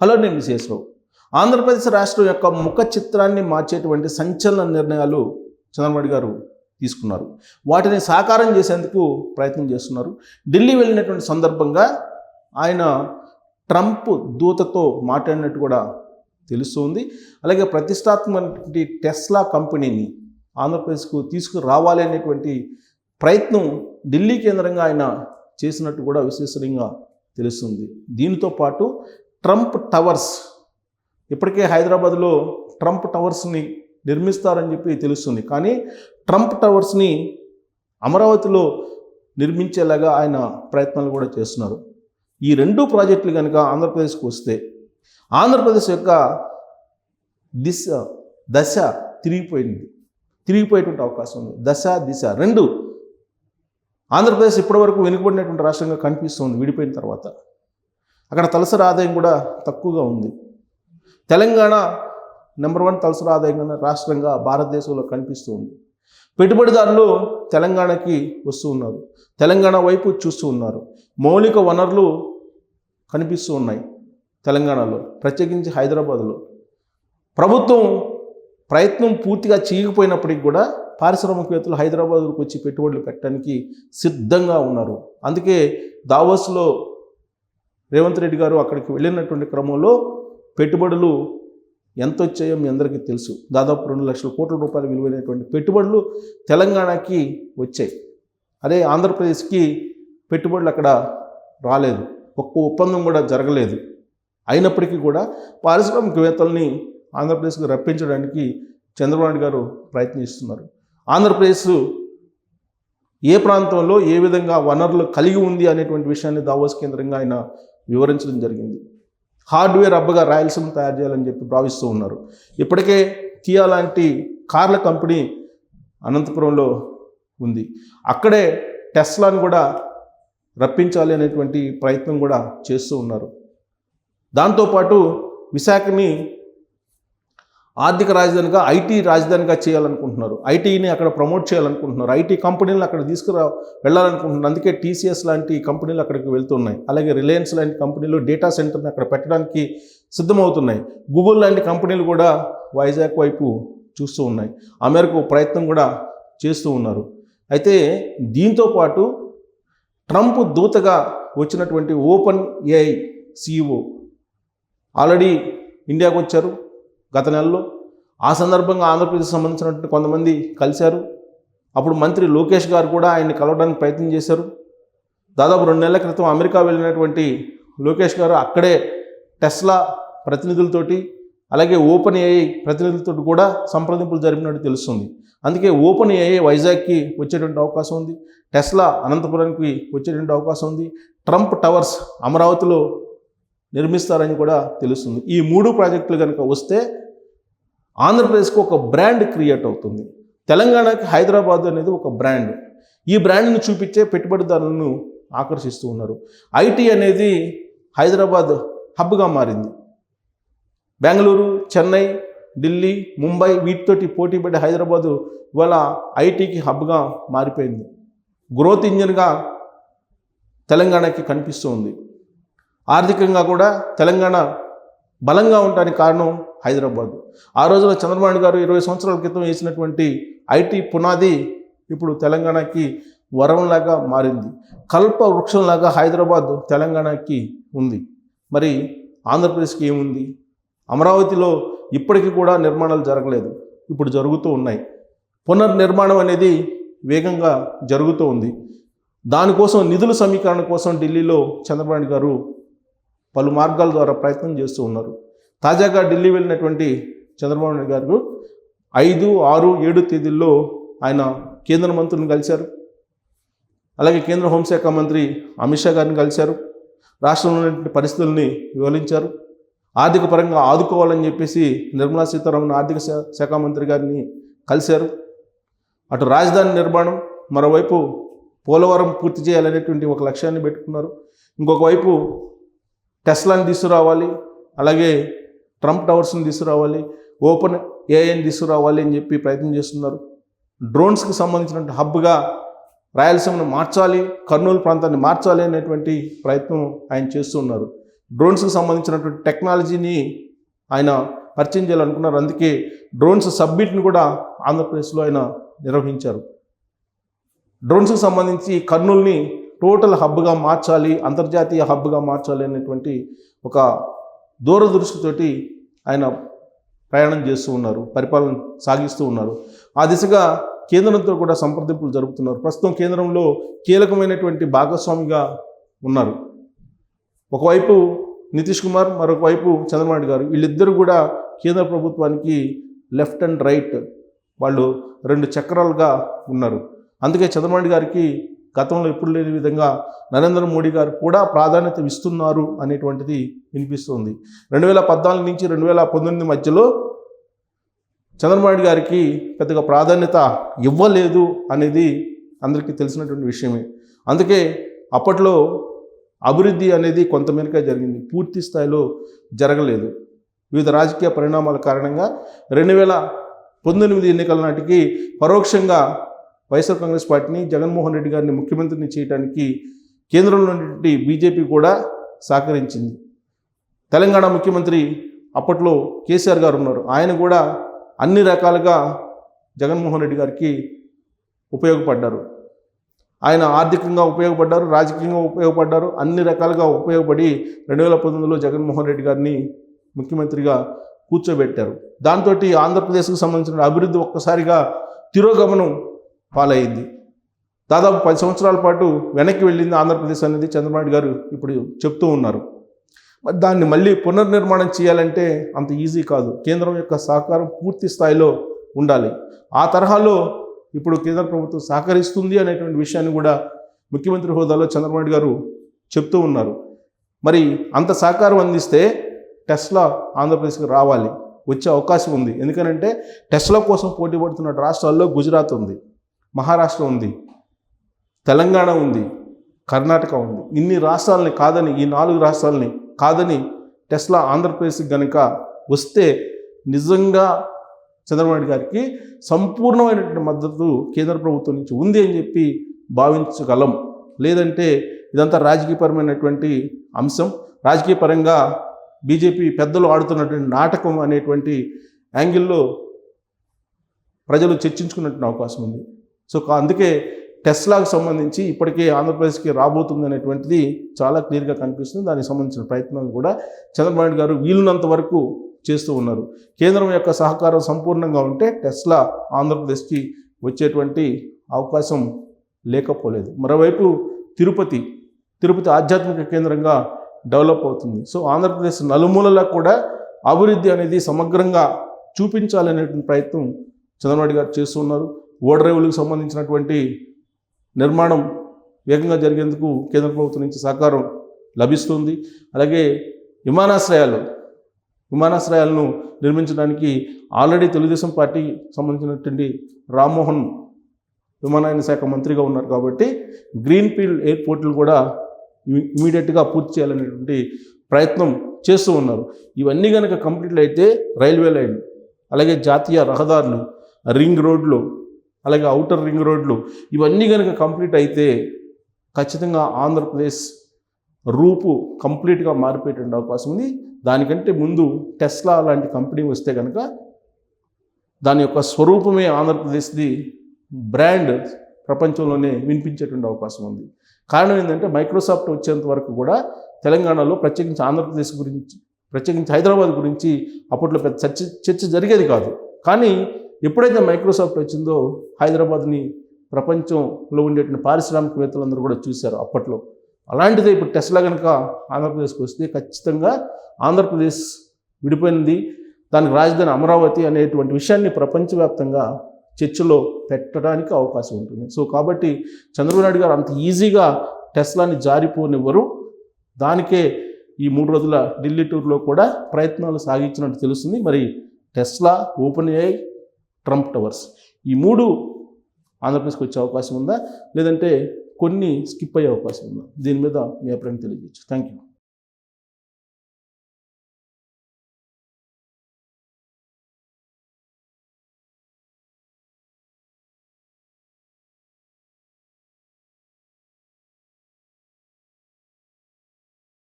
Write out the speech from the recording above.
Hello నేను విశేషరావు ఆంధ్రప్రదేశ్ రాష్ట్రం యొక్క ముఖ చిత్రాన్ని మార్చేటువంటి సంచలన నిర్ణయాలు చంద్రబాబు గారు తీసుకున్నారు. వాటిని సాకారం చేసేందుకు ప్రయత్నం చేస్తున్నారు. ఢిల్లీ వెళ్ళినటువంటి సందర్భంగా ఆయన ట్రంప్ దూతతో మాట్లాడినట్టు కూడా తెలుస్తుంది. అలాగే ప్రతిష్టాత్మకమైనటువంటి టెస్లా కంపెనీని ఆంధ్రప్రదేశ్కు తీసుకురావాలి అనేటువంటి ప్రయత్నం ఢిల్లీ కేంద్రంగా ఆయన చేసినట్టు కూడా విశ్వసనీయంగా తెలుస్తుంది. దీనితో పాటు ట్రంప్ టవర్స్. ఇప్పటికే హైదరాబాద్లో ట్రంప్ టవర్స్ని నిర్మిస్తారని చెప్పి తెలుస్తుంది. కానీ ట్రంప్ టవర్స్ని అమరావతిలో నిర్మించేలాగా ఆయన ప్రయత్నాలు కూడా చేస్తున్నారు. ఈ రెండు ప్రాజెక్టులు కనుక ఆంధ్రప్రదేశ్కి వస్తే ఆంధ్రప్రదేశ్ యొక్క దిశ దశ తిరిగిపోయింది. తిరిగిపోయేటువంటి అవకాశం ఉంది. దశ దిశ రెండు ఆంధ్రప్రదేశ్ ఇప్పటివరకు వెనుకబడినటువంటి రాష్ట్రంగా కనిపిస్తుంది విడిపోయిన తర్వాత. అక్కడ తలసరి ఆదాయం కూడా తక్కువగా ఉంది. తెలంగాణ నెంబర్ వన్ తలసరి ఆదాయం రాష్ట్రంగా భారతదేశంలో కనిపిస్తూ ఉంది. పెట్టుబడిదారులు తెలంగాణకి వస్తూ ఉన్నారు. తెలంగాణ వైపు చూస్తూ ఉన్నారు. మౌలిక వనరులు కనిపిస్తూ ఉన్నాయి తెలంగాణలో ప్రత్యేకించి హైదరాబాద్లో. ప్రభుత్వం ప్రయత్నం పూర్తిగా చేయకపోయినప్పటికీ కూడా పారిశ్రామికవేత్తలు హైదరాబాద్కు వచ్చి పెట్టుబడులు పెట్టడానికి సిద్ధంగా ఉన్నారు. అందుకే దావోస్లో రేవంత్ రెడ్డి గారు అక్కడికి వెళ్ళినటువంటి క్రమంలో పెట్టుబడులు ఎంత వచ్చాయో మీ అందరికీ తెలుసు. దాదాపు రెండు లక్షల కోట్ల రూపాయలు విలువైనటువంటి పెట్టుబడులు తెలంగాణకి వచ్చాయి. అదే ఆంధ్రప్రదేశ్కి పెట్టుబడులు అక్కడ రాలేదు. ఒక్క ఒప్పందం కూడా జరగలేదు. అయినప్పటికీ కూడా పారిశ్రామికవేత్తల్ని ఆంధ్రప్రదేశ్కి రప్పించడానికి చంద్రబాబు నాయుడు గారు ప్రయత్నిస్తున్నారు. ఆంధ్రప్రదేశ్ ఏ ప్రాంతంలో ఏ విధంగా వనరులు కలిగి ఉంది అనేటువంటి విషయాన్ని దావోస్ కేంద్రంగా ఆయన వివరించడం జరిగింది. హార్డ్వేర్ అబ్బగా రాయలసీమ తయారు చేయాలని చెప్పి భావిస్తూ ఉన్నారు. ఇప్పటికే కియా లాంటి కార్ల కంపెనీ అనంతపురంలో ఉంది. అక్కడే టెస్లాను కూడా రప్పించాలి అనేటువంటి ప్రయత్నం కూడా చేస్తూ ఉన్నారు. దాంతోపాటు విశాఖని ఆర్థిక రాజధానిగా ఐటీ రాజధానిగా చేయాలనుకుంటున్నారు. ఐటీని అక్కడ ప్రమోట్ చేయాలనుకుంటున్నారు. ఐటీ కంపెనీలను అక్కడ తీసుకురా వెళ్ళాలనుకుంటున్నారు. అందుకే టీసీఎస్ లాంటి కంపెనీలు అక్కడికి వెళ్తున్నాయి. అలాగే రిలయన్స్ లాంటి కంపెనీలు డేటా సెంటర్ని అక్కడ పెట్టడానికి సిద్ధమవుతున్నాయి. గూగుల్ లాంటి కంపెనీలు కూడా వైజాగ్ వైపు చూస్తూ ఉన్నాయి. అమెరికా ప్రయత్నం కూడా చేస్తూ ఉన్నారు. అయితే దీంతో పాటు ట్రంప్ దూతగా వచ్చినటువంటి ఓపెన్ ఏఐ సిఇఓ ఆల్రెడీ ఇండియాకు వచ్చారు. గత నెలలో ఆ సందర్భంగా ఆంధ్రప్రదేశ్ సంబంధించినటువంటి కొంతమంది కలిశారు. అప్పుడు మంత్రి లోకేష్ గారు కూడా ఆయన్ని కలవడానికి ప్రయత్నం చేశారు. దాదాపు రెండు నెలల క్రితం అమెరికా వెళ్ళినటువంటి లోకేష్ గారు అక్కడే టెస్లా ప్రతినిధులతోటి అలాగే ఓపెన్ ఏఐ ప్రతినిధులతో కూడా సంప్రదింపులు జరిపినట్టు తెలుస్తుంది. అందుకే ఓపెన్ ఏఐ వైజాగ్కి వచ్చేటువంటి అవకాశం ఉంది. టెస్లా అనంతపురానికి వచ్చేటువంటి అవకాశం ఉంది. ట్రంప్ టవర్స్ అమరావతిలో నిర్మిస్తారని కూడా తెలుస్తుంది. ఈ మూడు ప్రాజెక్టులు కనుక వస్తే ఆంధ్రప్రదేశ్కి ఒక బ్రాండ్ క్రియేట్ అవుతుంది. తెలంగాణకి హైదరాబాద్ అనేది ఒక బ్రాండ్. ఈ బ్రాండ్ను చూపించే పెట్టుబడిదారులను ఆకర్షిస్తూ ఉన్నారు. ఐటీ అనేది హైదరాబాద్ హబ్గా మారింది. బెంగళూరు చెన్నై ఢిల్లీ ముంబై వీటితోటి పోటీ పడే హైదరాబాదు ఇవాళ ఐటీకి హబ్గా మారిపోయింది. గ్రోత్ ఇంజిన్గా తెలంగాణకి కనిపిస్తూ ఉంది. ఆర్థికంగా కూడా తెలంగాణ బలంగా ఉండడానికి కారణం హైదరాబాద్. ఆ రోజున చంద్రబాబు గారు ఇరవై సంవత్సరాల క్రితం వేసినటువంటి ఐటీ పునాది ఇప్పుడు తెలంగాణకి వరంలాగా మారింది. కల్ప వృక్షంలాగా హైదరాబాద్ తెలంగాణకి ఉంది. మరి ఆంధ్రప్రదేశ్కి ఏముంది? అమరావతిలో ఇప్పటికీ కూడా నిర్మాణాలు జరగలేదు. ఇప్పుడు జరుగుతూ ఉన్నాయి. పునర్నిర్మాణం అనేది వేగంగా జరుగుతూ ఉంది. దానికోసం నిధుల సమీకరణ కోసం ఢిల్లీలో చంద్రబాబు గారు పలు మార్గాల ద్వారా ప్రయత్నం చేస్తూ ఉన్నారు. తాజాగా ఢిల్లీ వెళ్ళినటువంటి చంద్రబాబు నాయుడు గారు ఐదు ఆరు ఏడు తేదీల్లో ఆయన కేంద్ర మంత్రులను కలిశారు. అలాగే కేంద్ర హోంశాఖ మంత్రి అమిత్ షా గారిని కలిశారు. రాష్ట్రంలో ఉన్నటువంటి పరిస్థితుల్ని వివరించారు. ఆర్థిక పరంగా ఆదుకోవాలని చెప్పేసి నిర్మలా సీతారామన్ ఆర్థిక శాఖ మంత్రి గారిని కలిశారు. అటు రాజధాని నిర్మాణం మరోవైపు పోలవరం పూర్తి చేయాలనేటువంటి ఒక లక్ష్యాన్ని పెట్టుకున్నారు. ఇంకొక వైపు టెస్లాని తీసుకురావాలి అలాగే ట్రంప్ టవర్స్ని తీసుకురావాలి ఓపెన్ ఏఐని తీసుకురావాలి అని చెప్పి ప్రయత్నం చేస్తున్నారు. డ్రోన్స్కి సంబంధించిన హబ్గా రాయలసీమను మార్చాలి కర్నూలు ప్రాంతాన్ని మార్చాలి అనేటువంటి ప్రయత్నం ఆయన చేస్తున్నారు డ్రోన్స్కి సంబంధించినటువంటి టెక్నాలజీని ఆయన పరిచయం చేయాలనుకున్నారు. అందుకే డ్రోన్స్ సబ్మిట్ని కూడా ఆంధ్రప్రదేశ్లో ఆయన నిర్వహించారు. డ్రోన్స్కి సంబంధించి కర్నూల్ని టోటల్ హబ్గా మార్చాలి అంతర్జాతీయ హబ్గా మార్చాలి అనేటువంటి ఒక దూరదృష్టితోటి ఆయన ప్రయాణం చేస్తూ ఉన్నారు పరిపాలన సాగిస్తూ ఉన్నారు. ఆ దిశగా కేంద్రంతో కూడా సంప్రదింపులు జరుపుతున్నారు. ప్రస్తుతం కేంద్రంలో కీలకమైనటువంటి భాగస్వామిగా ఉన్నారు. ఒకవైపు నితీష్ కుమార్ మరొక వైపు చంద్రబాబు గారు. వీళ్ళిద్దరూ కూడా కేంద్ర ప్రభుత్వానికి లెఫ్ట్ అండ్ రైట్ వాళ్ళు రెండు చక్రాలుగా ఉన్నారు. అందుకే చంద్రబాబు గారికి గతంలో ఎప్పుడు లేని విధంగా నరేంద్ర మోడీ గారు కూడా ప్రాధాన్యత ఇస్తున్నారు అనేటువంటిది వినిపిస్తుంది. రెండు వేల పద్నాలుగు నుంచి రెండు వేల పంతొమ్మిది మధ్యలో చంద్రబాబు గారికి పెద్దగా ప్రాధాన్యత ఇవ్వలేదు అనేది అందరికీ తెలిసినటువంటి విషయమే. అందుకే అప్పట్లో అభివృద్ధి అనేది కొంతమేరకే జరిగింది. పూర్తి స్థాయిలో జరగలేదు. వివిధ రాజకీయ పరిణామాల కారణంగా రెండు వేల పంతొమ్మిది ఎన్నికల నాటికి పరోక్షంగా వైఎస్ఆర్ కాంగ్రెస్ పార్టీని జగన్మోహన్ రెడ్డి గారిని ముఖ్యమంత్రిని చేయడానికి కేంద్రంలో ఉన్నటువంటి బీజేపీ కూడా సహకరించింది. తెలంగాణ ముఖ్యమంత్రి అప్పట్లో కేసీఆర్ గారు ఉన్నారు. ఆయన కూడా అన్ని రకాలుగా జగన్మోహన్ రెడ్డి గారికి ఉపయోగపడ్డారు. ఆయన ఆర్థికంగా ఉపయోగపడ్డారు రాజకీయంగా ఉపయోగపడ్డారు అన్ని రకాలుగా ఉపయోగపడి రెండు వేల పంతొమ్మిదిలో జగన్మోహన్ రెడ్డి గారిని ముఖ్యమంత్రిగా కూర్చోబెట్టారు. దాంతో ఆంధ్రప్రదేశ్కు సంబంధించిన అభివృద్ధి ఒక్కసారిగా తిరోగమనం పాలైంది దాదాపు పది సంవత్సరాల పాటు వెనక్కి వెళ్ళింది ఆంధ్రప్రదేశ్ అనేది చంద్రబాబు గారు ఇప్పుడు చెప్తూ ఉన్నారు. మరి దాన్ని మళ్ళీ పునర్నిర్మాణం చేయాలంటే అంత ఈజీ కాదు. కేంద్రం యొక్క సహకారం పూర్తి స్థాయిలో ఉండాలి. ఆ తరహాలో ఇప్పుడు కేంద్ర ప్రభుత్వం సహకరిస్తుంది అనేటువంటి విషయాన్ని కూడా ముఖ్యమంత్రి హోదాలో చంద్రబాబు గారు చెప్తూ ఉన్నారు. మరి అంత సహకారం అందిస్తే టెస్లా ఆంధ్రప్రదేశ్కి రావాలి వచ్చే అవకాశం ఉంది. ఎందుకనంటే టెస్లా కోసం పోటీ పడుతున్న రాష్ట్రాల్లో గుజరాత్ ఉంది. మహారాష్ట్ర ఉంది తెలంగాణ ఉంది కర్ణాటక ఉంది. ఇన్ని రాష్ట్రాలని కాదని ఈ నాలుగు రాష్ట్రాలని కాదని టెస్లా ఆంధ్రప్రదేశ్కి కనుక వస్తే నిజంగా చంద్రబాబు గారికి సంపూర్ణమైనటువంటి మద్దతు కేంద్ర ప్రభుత్వం నుంచి ఉంది అని చెప్పి భావించగలం. లేదంటే ఇదంతా రాజకీయపరమైనటువంటి అంశం. రాజకీయపరంగా బీజేపీ పెద్దలు ఆడుతున్నటువంటి నాటకం అనేటువంటి యాంగిల్లో ప్రజలు చర్చించుకున్నటువంటి అవకాశం ఉంది. సో అందుకే టెస్లాకు సంబంధించి ఇప్పటికే ఆంధ్రప్రదేశ్కి రాబోతుంది అనేటువంటిది చాలా క్లియర్గా కనిపిస్తుంది. దానికి సంబంధించిన ప్రయత్నాలు కూడా చంద్రబాబు నాయుడు గారు వీలున్నంత వరకు చేస్తూ ఉన్నారు. కేంద్రం యొక్క సహకారం సంపూర్ణంగా ఉంటే టెస్లా ఆంధ్రప్రదేశ్కి వచ్చేటువంటి అవకాశం లేకపోలేదు. మరోవైపు తిరుపతి తిరుపతి ఆధ్యాత్మిక కేంద్రంగా డెవలప్ అవుతుంది. సో ఆంధ్రప్రదేశ్ నలుమూలలా కూడా అభివృద్ధి అనేది సమగ్రంగా చూపించాలనేటువంటి ప్రయత్నం చంద్రబాబు గారు చేస్తున్నారు ఓడరేవులకు సంబంధించినటువంటి నిర్మాణం వేగంగా జరిగేందుకు కేంద్ర ప్రభుత్వం నుంచి సహకారం లభిస్తుంది. అలాగే విమానాశ్రయాలు విమానాశ్రయాలను నిర్మించడానికి ఆల్రెడీ తెలుగుదేశం పార్టీ సంబంధించినటువంటి రామ్మోహన్ విమానయాన శాఖ మంత్రిగా ఉన్నారు కాబట్టి గ్రీన్ ఫీల్డ్ ఎయిర్పోర్ట్లు కూడా ఇమీడియట్గా పూర్తి చేయాలనేటువంటి ప్రయత్నం చేస్తూ ఉన్నారు. ఇవన్నీ కనుక కంప్లీట్ అయితే రైల్వే లైన్ అలాగే జాతీయ రహదారులు రింగ్ రోడ్లు అలాగే అవుటర్ రింగ్ రోడ్లు ఇవన్నీ కనుక కంప్లీట్ అయితే ఖచ్చితంగా ఆంధ్రప్రదేశ్ రూపు కంప్లీట్గా మారిపోయేటువంటి అవకాశం ఉంది. దానికంటే ముందు టెస్లా లాంటి కంపెనీ వస్తే కనుక దాని యొక్క స్వరూపమే ఆంధ్రప్రదేశ్ది బ్రాండ్ ప్రపంచంలోనే వినిపించేటువంటి అవకాశం ఉంది. కారణం ఏంటంటే మైక్రోసాఫ్ట్ వచ్చేంత వరకు కూడా తెలంగాణలో ప్రత్యేకించి ఆంధ్రప్రదేశ్ గురించి ప్రత్యేకించి హైదరాబాద్ గురించి అప్పట్లో పెద్ద చర్చ చర్చ జరిగేది కాదు. కానీ ఎప్పుడైతే మైక్రోసాఫ్ట్ వచ్చిందో హైదరాబాద్ని ప్రపంచంలో ఉండేటువంటి పారిశ్రామికవేత్తలందరూ కూడా చూశారు అప్పట్లో. అలాంటిదే ఇప్పుడు టెస్లా కనుక ఆంధ్రప్రదేశ్కి వస్తే ఖచ్చితంగా ఆంధ్రప్రదేశ్ విడిపోయింది. దానికి రాజధాని అమరావతి అనేటువంటి విషయాన్ని ప్రపంచవ్యాప్తంగా చర్చలో పెట్టడానికి అవకాశం ఉంటుంది. సో కాబట్టి చంద్రబాబు నాయుడు గారు అంత ఈజీగా టెస్లాని జారిపోనివ్వరు. దానికే ఈ మూడు రోజుల ఢిల్లీ టూర్లో కూడా ప్రయత్నాలు సాగించినట్టు తెలుస్తుంది. మరి Tesla open AI Trump towers. ఈ మూడు ఆంధ్రప్రదేశ్కి వచ్చే అవకాశం ఉందా? లేదంటే కొన్ని స్కిప్ అయ్యే అవకాశం ఉందా? దీని మీద మీ అభిప్రాయం తెలియజేయచ్చు. Thank you